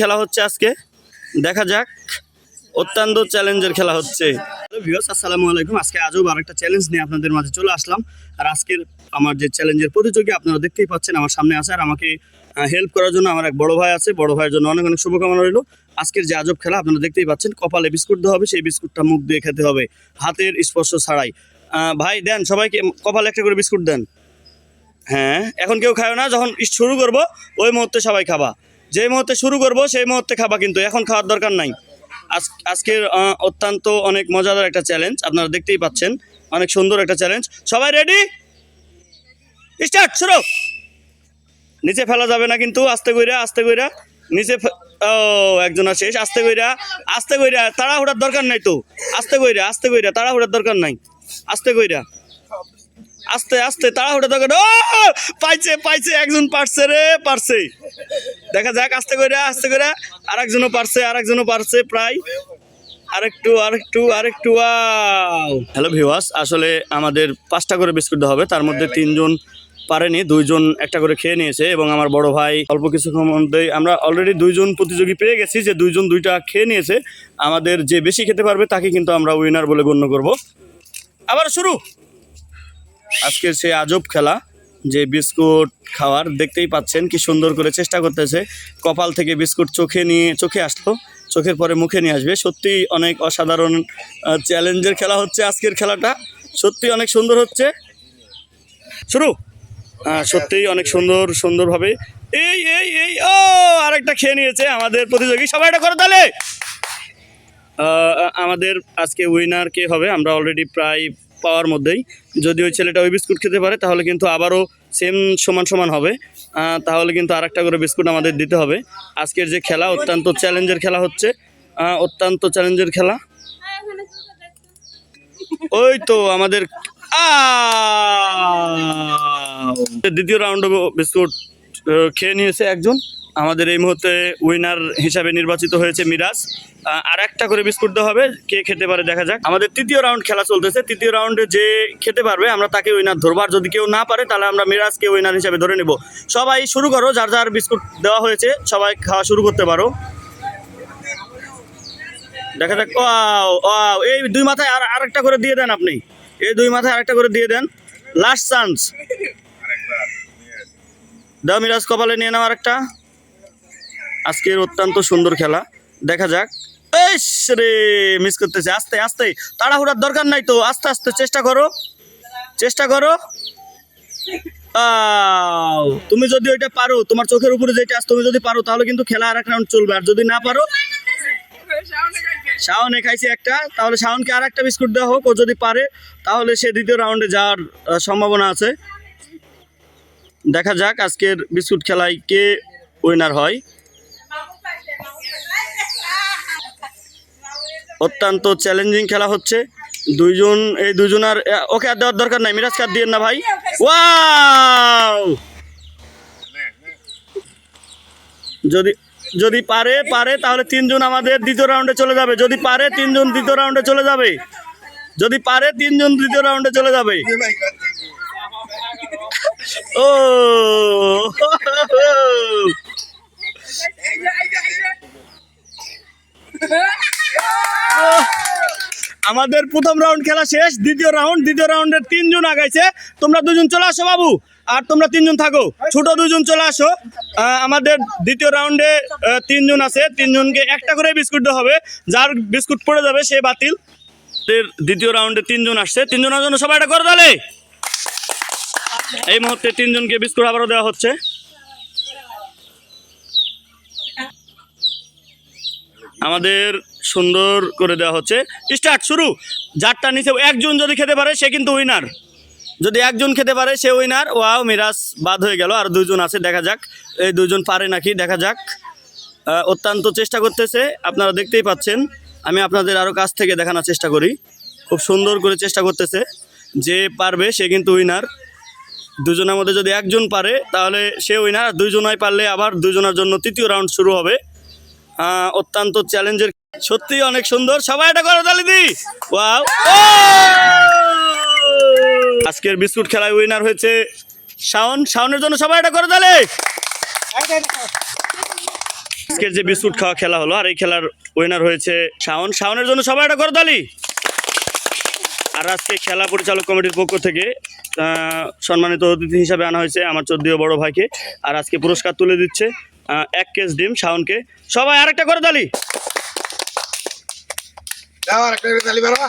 খেলা হচ্ছে আজকে। দেখা যাক। অত্যন্ত চ্যালেঞ্জের খেলা হচ্ছে। আসসালামু আলাইকুম। আজকে আজও আর একটা চ্যালেঞ্জ নিয়ে আপনাদের মাঝে চলে আসলাম। আর আজকের আমার যে চ্যালেঞ্জের প্রতিযোগী আপনারা দেখতেই পাচ্ছেন, আমার সামনে আছে আর আমাকে হেল্প করার জন্য আমার এক বড় ভাই আছে। বড় ভাইয়ের জন্য অনেক অনেক শুভকামনা রইল। আজকের যে আজব খেলা, আপনারা দেখতেই পাচ্ছেন, কপালে বিস্কুট দেওয়া হবে, সেই বিস্কুটটা মুখ দিয়ে খেতে হবে। হাতের স্পর্শ ছাড়াই। ভাই, দেন সবাইকে কপালে একটা করে বিস্কুট দেন। হ্যাঁ এখন কেউ খায় না, যখন শুরু করব, ওই মুহূর্তে সবাই খাবা। যে মুহূর্তে শুরু করব, সেই মুহূর্তে খাবা কিন্তু। এখন খাওয়ার দরকার নাই। আজ আজকের অত্যন্ত অনেক মজাদার একটা চ্যালেঞ্জ আপনারা দেখতেই পাচ্ছেন। অনেক সুন্দর একটা চ্যালেঞ্জ সবাই রেডি স্টার্ট শুরু! নিচে ফেলা যাবে না কিন্তু, আস্তে কইরা আস্তে কইরা। নিচে ও, একজন শেষ আস্তে কইরা আস্তে কইরা। তাড়াহুড়ার দরকার নাই তো। আস্তে কইরা আস্তে কইরা, তাড়াহুড়ার দরকার নাই। আস্তে কইরা। আস্তে আস্তে, তাড়াহুড়া দরকার ও, পাইছে পাইছে, একজন পারছে রে পারছে দেখা যাক, আস্তে কইরা আস্তে কইরা, আরেকজনও পারছে আর একজনও পারছে প্রায়। আরেকটু আরেকটু আরেকটু হ্যালো ভিওয়াস আসলে আমাদের পাঁচটা করে বিস্কুট হবে, তার মধ্যে তিনজন পারেনি, দুইজন একটা করে খেয়ে নিয়েছে, এবং আমার বড় ভাই অল্প কিছুক্ষণ মধ্যেই, আমরা অলরেডি দুইজন প্রতিযোগী পেয়ে গেছি যে দুইজন দুইটা খেয়ে নিয়েছে, আমাদের যে বেশি খেতে পারবে তাকে কিন্তু আমরা উইনার বলে গণ্য করব। আবার শুরু! আজকের সেই আজব খেলা, যে বিস্কুট খাওয়ার, দেখতেই পাচ্ছেন কি সুন্দর করে চেষ্টা করতেছে। কপাল থেকে বিস্কুট চোখে নিয়ে, চোখে আসলো, চোখের পরে মুখে নিয়ে আসবে। সত্যি অনেক অসাধারণ চ্যালেঞ্জের খেলা হচ্ছে আজকের খেলাটা। সত্যি অনেক সুন্দর হচ্ছে। শুরু? হ্যাঁ সত্যিই অনেক সুন্দর, সুন্দরভাবে। এই এই এই, ও, আরেকটা খেয়ে নিয়েছে আমাদের প্রতিযোগী। সবাই এটা করো তাহলে। আমাদের আজকে উইনার কে হবে? আমরা অলরেডি প্রায় পাওয়ার মধ্যেই। যদি ওই ছেলেটা ওই বিস্কুট খেতে পারে, তাহলে কিন্তু আবারও সেম সমান সমান হবে। তাহলে কিন্তু আরেকটা করে বিস্কুট আমাদের দিতে হবে। আজকের যে খেলা, অত্যন্ত চ্যালেঞ্জের খেলা হচ্ছে। অত্যন্ত চ্যালেঞ্জের খেলা। ওই তো আমাদের! দ্বিতীয় রাউন্ডে বিস্কুট খেয়ে নিয়েছে একজন। আমাদের এই মুহূর্তে উইনার হিসাবে নির্বাচিত হয়েছে মিরাজ। আর একটা করে বিস্কুট দেওয়া হবে, কে খেতে পারে দেখা যাক। আমাদের তৃতীয় রাউন্ড খেলা চলতেছে। তৃতীয় রাউন্ডে যে খেতে পারবে, আমরা তাকে উইনার ধরবো আর যদি কেউ না পারে, তাহলে আমরা মিরাজকে উইনার হিসাবে ধরে নেব। সবাই শুরু করো, যার যার বিস্কুট দেওয়া হয়েছে, সবাই খাওয়া শুরু করতে পারো। দেখা যাক, ওয়াও ওয়াও, এই দুই মাথায় আর আরেকটা করে দিয়ে দেন আপনি। এই দুই মাথায় আরেকটা করে দিয়ে দেন। লাস্ট চান্স দাও মিরাজ, কপালে নিয়ে নাও আরেকটা। আজকের অত্যন্ত সুন্দর খেলা। দেখা যাক। রে মিস করতেছে। আস্তে আস্তে। তাড়াহুড়ার দরকার নাই তো। আস্তে আস্তে চেষ্টা করো। চেষ্টা করো। তুমি যদি ওইটা পারো, তোমার চোখের উপরে যেটা আছে, তুমি যদি পারো, তাহলে কিন্তু খেলা আর এক রাউন্ড চলবে। আর যদি না পারো, শাওনে খাইছে একটা, তাহলে শাওনকে আর একটা বিস্কুট দেওয়া হোক। ও যদি পারে, তাহলে সে দ্বিতীয় রাউন্ডে যাওয়ার সম্ভাবনা আছে। দেখা যাক আজকের বিস্কুট খেলায় কে উইনার হয়। অত্যন্ত চ্যালেঞ্জিং খেলা হচ্ছে। দুইজন এই দুজন আর ওকে আর দেওয়ার দরকার নাই। মিরাজ কার দিয়ে না ভাই। ওয়াও যদি যদি পারে পারে তাহলে তিনজন আমাদের দ্বিতীয় রাউন্ডে চলে যাবে। যদি পারে তিনজন দ্বিতীয় রাউন্ডে চলে যাবে। যদি পারে তিনজন দ্বিতীয় রাউন্ডে চলে যাবে। ও আমাদের প্রথম রাউন্ড খেলা শেষ, দ্বিতীয় রাউন্ড দ্বিতীয় রাউন্ডের তিনজন আগাইছে। তোমরা দুজন চলে আসো বাবু, আর তোমরা তিনজন থাকো। ছোট দুজন চলে আসো। আমাদের দ্বিতীয় রাউন্ডে তিনজন আছে। তিনজনকে একটা করে বিস্কুট দেওয়া হবে। যার বিস্কুট পড়ে যাবে, সে বাতিল। দ্বিতীয় রাউন্ডে তিনজন আসছে। তিনজনের জন্য সবাই এটা করে তাহলে এই মুহূর্তে তিনজনকে বিস্কুট আবারও দেওয়া হচ্ছে। আমাদের সুন্দর করে দেওয়া হচ্ছে। স্টার্ট শুরু। যারটা নিচে একজন যদি খেতে পারে, সে কিন্তু উইনার যদি একজন খেতে পারে, সে উইনার ওয়াও মিরাজ বাদ হয়ে গেল। আর দুজন আছে, দেখা যাক। এই দুজন পারে নাকি, দেখা যাক। অত্যন্ত চেষ্টা করতেছে। আপনারা দেখতেই পাচ্ছেন। আমি আপনাদের আরও কাছ থেকে দেখানোর চেষ্টা করি। খুব সুন্দর করে চেষ্টা করতেছে। যে পারবে, সে কিন্তু উইনার দুজনের মধ্যে যদি একজন পারে, তাহলে সে উইনার দুইজনাই পারলে আবার দুজনের জন্য তৃতীয় রাউন্ড শুরু হবে। অত্যন্ত চ্যালেঞ্জের সত্যি অনেক সুন্দর। সবাই এটা করো তাহলে দি। আজকের বিস্কুট খেলায় উইনার হয়েছে শাওন। শাওনের জন্য সবাই এটা করো তাহলে আজকের যে বিস্কুট খাওয়া খেলা হলো, আর এই খেলার উইনার হয়েছে শাওন। শাওনের জন্য সবাই এটা করো তালি। আর আজকে খেলা পরিচালক কমিটির পক্ষ থেকে সম্মানিত অতিথি হিসাবে আনা হয়েছে আমার চোদ্দীয় বড় ভাইকে। আর আজকে পুরস্কার তুলে দিচ্ছে এক কেস ডিম শাওনকে। সবাই আরেকটা করে দালি। আরেকটা করে দালি বাবা